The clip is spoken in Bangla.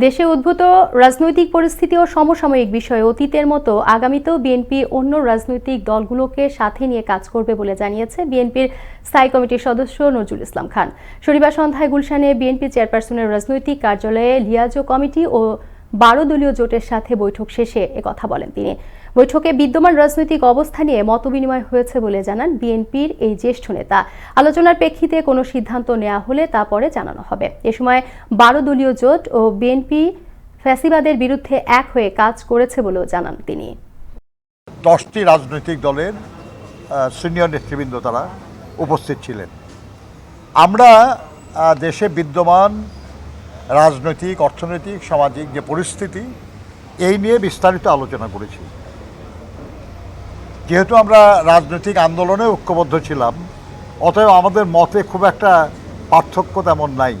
দেশে উদ্ভূত রাজনৈতিক পরিস্থিতি ও সমসাময়িক বিষয়ে অতীতের মতো আগামীতেও বিএনপি অন্য রাজনৈতিক দলগুলোকে সাথে নিয়ে কাজ করবে বলে জানিয়েছে বিএনপির স্থায়ী কমিটির সদস্য নজরুল ইসলাম খান। শনিবার সন্ধ্যায় গুলশানে বিএনপি চেয়ারপারসনের রাজনৈতিক কার্যালয়ে লিয়াজো কমিটি ও বারো দলীয় জোটের সাথে বৈঠক শেষে একথা বলেন তিনি। বৈঠকে বিদ্যমান রাজনৈতিক অবস্থা নিয়ে মতবিনিময় হয়েছে বলে জানান বিএনপির এই জ্যেষ্ঠ নেতা। আলোচনার প্রেক্ষিতে কোনো সিদ্ধান্ত নেওয়া হলে তা পরে জানানো হবে। এ সময় বারো দলীয় জোট ও বিএনপি ফ্যাসিবাদের বিরুদ্ধে এক হয়ে কাজ করেছে বলেও জানান তিনি। দশটি রাজনৈতিক দলের সিনিয়র নেতৃবৃন্দ তারা উপস্থিত ছিলেন। আমরা দেশে বিদ্যমান রাজনৈতিক, অর্থনৈতিক, সামাজিক যে পরিস্থিতি, এই নিয়ে বিস্তারিত আলোচনা করেছি। যেহেতু আমরা রাজনৈতিক আন্দোলনে ঐক্যবদ্ধ ছিলাম, অতএব আমাদের মতে খুব একটা পার্থক্য তেমন নাই।